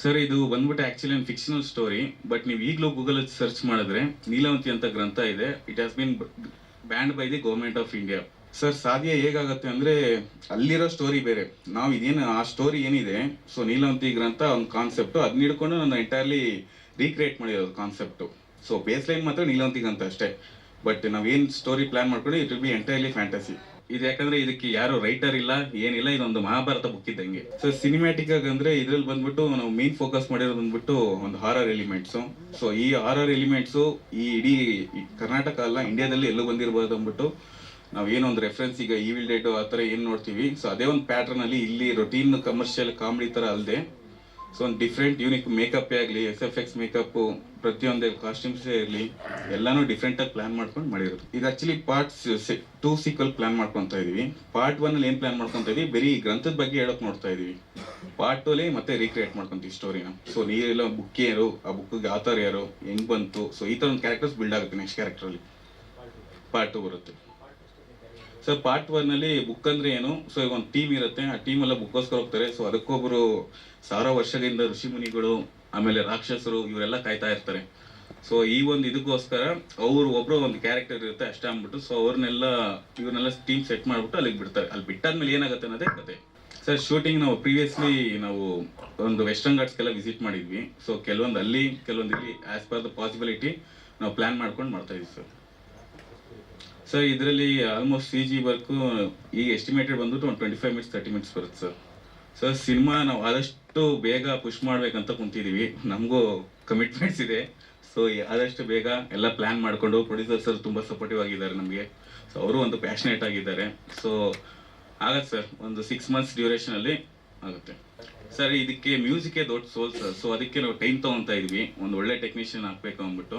Sir ಇದು ಬಂದ್ಬಿಟ್ಟು actually ಒಂದು ಫಿಕ್ಷನಲ್ ಸ್ಟೋರಿ ಬಟ್ ನೀವು ಈಗಲೂ ಗೂಗಲ್ ಸರ್ಚ್ ಮಾಡಿದ್ರೆ ನೀಲವಂತಿ ಅಂತ ಗ್ರಂಥ ಇದೆ. It has been banned by the government of India sir ಸಾಧ್ಯ ಹೇಗಾಗತ್ತೆ ಅಂದ್ರೆ ಅಲ್ಲಿರೋ ಸ್ಟೋರಿ ಬೇರೆ. ನಾವು ಇದೇನು, ಆ ಸ್ಟೋರಿ ಏನಿದೆ ಸೊ ನೀಲವಂತಿ ಗ್ರಂಥ ಒಂದು ಕಾನ್ಸೆಪ್ಟ್ ಅದನ್ನ ಹಿಡ್ಕೊಂಡು ನಾನು ಎಂಟೈರ್ಲಿ ರೀಕ್ರಿಯೇಟ್ ಮಾಡಿರೋದು ಕಾನ್ಸೆಪ್ಟು ಸೊ ಬೇಸ್ ಲೈನ್ ಮಾತ್ರ ನೀಲವಂತಿ ಗ್ರಂಥ ಅಷ್ಟೇ. ಬಟ್ ನಾವೇನು ಸ್ಟೋರಿ ಪ್ಲಾನ್ ಮಾಡ್ಕೊಂಡು it will be entirely fantasy ಇದು ಯಾಕಂದ್ರೆ ಇದಕ್ಕೆ ಯಾರು ರೈಟರ್ ಇಲ್ಲ, ಏನಿಲ್ಲ, ಇದೊಂದು ಮಹಾಭಾರತ ಬುಕ್ ಇದ್ದಂಗೆ. ಸೊ ಸಿನಿಮ್ಯಾಟಿಕ್ ಆಗಿ ಅಂದ್ರೆ ಇದ್ರಲ್ಲಿ ಬಂದ್ಬಿಟ್ಟು ನಾವು ಮೇನ್ ಫೋಕಸ್ ಮಾಡಿರೋದು ಬಂದ್ಬಿಟ್ಟು ಒಂದು ಹಾರರ್ ಎಲಿಮೆಂಟ್ಸ್ ಸೊ ಈ ಹಾರರ್ ಎಲಿಮೆಂಟ್ಸ್ ಈ ಇಡೀ ಈ ಕರ್ನಾಟಕ ಅಲ್ಲ ಇಂಡಿಯಾದಲ್ಲಿ ಎಲ್ಲೂ ಬಂದಿರಬಾರ್ದು ಅಂದ್ಬಿಟ್ಟು ನಾವು ಏನೋ ಒಂದು ರೆಫರೆನ್ಸ್ ಈಗ ವಿಲ್ ಡೇಟ್ ಆ ಥರ ಏನು ನೋಡ್ತೀವಿ. ಸೊ ಅದೇ ಒಂದು ಪ್ಯಾಟರ್ನ್ ಅಲ್ಲಿ ಇಲ್ಲಿ ರೊಟೀನ್ ಕಮರ್ಷಿಯಲ್ ಕಾಮಿಡಿ ತರ ಅಲ್ಲದೆ ಸೊ ಒಂದು ಡಿಫ್ರೆಂಟ್ ಯೂನಿಕ್ ಮೇಕಪ್ ಆಗಲಿ ಎಸ್ ಎಫ್ ಎಕ್ಸ್ ಮೇಕಪ್ ಪ್ರತಿಯೊಂದು ಕಾಸ್ಟ್ಯೂಮ್ಸೇ ಇರಲಿ ಎಲ್ಲಾನು ಡಿಫ್ರೆಂಟಾಗಿ ಪ್ಲಾನ್ ಮಾಡ್ಕೊಂಡು ಮಾಡಿರೋದು. ಇದು actually part two sequel plan ಮಾಡ್ಕೊತಾ ಇದೀವಿ. ಪಾರ್ಟ್ ಒನ್ ಅಲ್ಲಿ ಏನ್ ಪ್ಲಾನ್ ಮಾಡ್ಕೊತ ಇದೀವಿ? ಬರೀ ಗ್ರಂಥದ ಬಗ್ಗೆ ಹೇಳೋಕೆ ನೋಡ್ತಾ ಇದೀವಿ. ಪಾರ್ಟ್ ಅಲ್ಲಿ ಮತ್ತೆ ರೀಕ್ರಿಯೇಟ್ ಮಾಡ್ಕೊಂತೀವಿ ಸ್ಟೋರಿನ ಸೊ ನೀರೆಲ್ಲ ಬುಕ್ ಯಾರು? ಆ ಬುಕ್ಗೆ ಆಥರ್ ಯಾರು? ಹೆಂಗ್ ಬಂತು? ಸೊ ಈ ಥರ ಒಂದು ಕ್ಯಾರೆಕ್ಟರ್ಸ್ ಬಿಲ್ಡ್ ಆಗುತ್ತೆ ನೆಕ್ಸ್ಟ್ ಕ್ಯಾರೆಕ್ಟರ್ ಅಲ್ಲಿ. ಪಾರ್ಟ್ ಟೂ ಬರುತ್ತೆ. ಸರ್ ಪಾರ್ಟ್ ಒನ್ ಅಲ್ಲಿ ಬುಕ್ ಅಂದ್ರೆ ಏನು? ಸೊ ಈಗ ಒಂದು ಟೀಮ್ ಇರುತ್ತೆ. ಆ ಟೀಮ್ ಎಲ್ಲ ಬುಕ್ಕೋಸ್ಕರ ಹೋಗ್ತಾರೆ. ಸೊ ಅದಕ್ಕೊಬ್ರು ಸಾವಿರ ವರ್ಷದಿಂದ ಋಷಿ ಮುನಿಗಳು, ಆಮೇಲೆ ರಾಕ್ಷಸರು ಇವರೆಲ್ಲ ಕಾಯ್ತಾ ಇರ್ತಾರೆ. ಸೊ ಈ ಒಂದು ಇದಕ್ಕೋಸ್ಕರ ಅವ್ರು ಒಬ್ರು ಒಂದು ಕ್ಯಾರೆಕ್ಟರ್ ಇರುತ್ತೆ ಅಷ್ಟೇ ಅಂದ್ಬಿಟ್ಟು. ಸೊ ಅವ್ರನ್ನೆಲ್ಲ, ಇವ್ರನ್ನೆಲ್ಲ ಟೀಮ್ ಸೆಟ್ ಮಾಡ್ಬಿಟ್ಟು ಅಲ್ಲಿಗೆ ಬಿಡ್ತಾರೆ. ಅಲ್ಲಿ ಬಿಟ್ಟಾದ್ಮೇಲೆ ಏನಾಗುತ್ತೆ ಅನ್ನೋದೇ ಕತೆ. ಸರ್ ಶೂಟಿಂಗ್ ನಾವು ಪ್ರೀವಿಯಸ್ಲಿ ನಾವು ಒಂದು ವೆಸ್ಟರ್ನ್ ಘಾಟ್ಸ್ಗೆಲ್ಲ ವಿಸಿಟ್ ಮಾಡಿದ್ವಿ. ಸೊ ಕೆಲವೊಂದು ಅಲ್ಲಿ, ಕೆಲವೊಂದು ಇಲ್ಲಿ ಆಸ್ ಪರ್ ದ ಪಾಸಿಬಿಲಿಟಿ ನಾವು ಪ್ಲಾನ್ ಮಾಡ್ಕೊಂಡು ಮಾಡ್ತಾ ಇದ್ವಿ ಸರ್ ಸರ್ ಇದರಲ್ಲಿ ಆಲ್ಮೋಸ್ಟ್ ಸಿ ಜಿ ವರ್ಕು ಈಗ ಎಸ್ಟಿಮೇಟೆಡ್ ಬಂದ್ಬಿಟ್ಟು ಒಂದು twenty five minutes thirty minutes ಬರುತ್ತೆ ಸರ್ ಸರ್ ಸಿನಿಮಾ ನಾವು ಆದಷ್ಟು ಬೇಗ ಪುಷ್ ಮಾಡಬೇಕಂತ ಕುಂತಿದ್ದೀವಿ ನಮಗೂ ಕಮಿಟ್ಮೆಂಟ್ಸ್ ಇದೆ. ಸೊ ಆದಷ್ಟು ಬೇಗ ಎಲ್ಲ ಪ್ಲ್ಯಾನ್ ಮಾಡಿಕೊಂಡು ಪ್ರೊಡ್ಯೂಸರ್ಸ್ ತುಂಬ ಸಪೋರ್ಟಿವ್ ಆಗಿದ್ದಾರೆ ನಮಗೆ. ಸೊ ಅವರು ಒಂದು ಪ್ಯಾಷನೇಟ್ ಆಗಿದ್ದಾರೆ. ಸೊ ಆಗತ್ತೆ ಸರ್ ಒಂದು ಸಿಕ್ಸ್ ಮಂತ್ಸ್ ಡ್ಯೂರೇಷನಲ್ಲಿ ಆಗುತ್ತೆ. ಸರ್ ಇದಕ್ಕೆ ಮ್ಯೂಸಿಕೇ ದೊಡ್ಡ ಸೋಲ್ ಸರ್ ಸೊ ಅದಕ್ಕೆ ನಾವು ಟೈಮ್ ತಗೊಂತಾ ಇದ್ವಿ. ಒಂದು ಒಳ್ಳೆ ಟೆಕ್ನಿಷಿಯನ್ ಹಾಕ್ಬೇಕು ಅಂದ್ಬಿಟ್ಟು.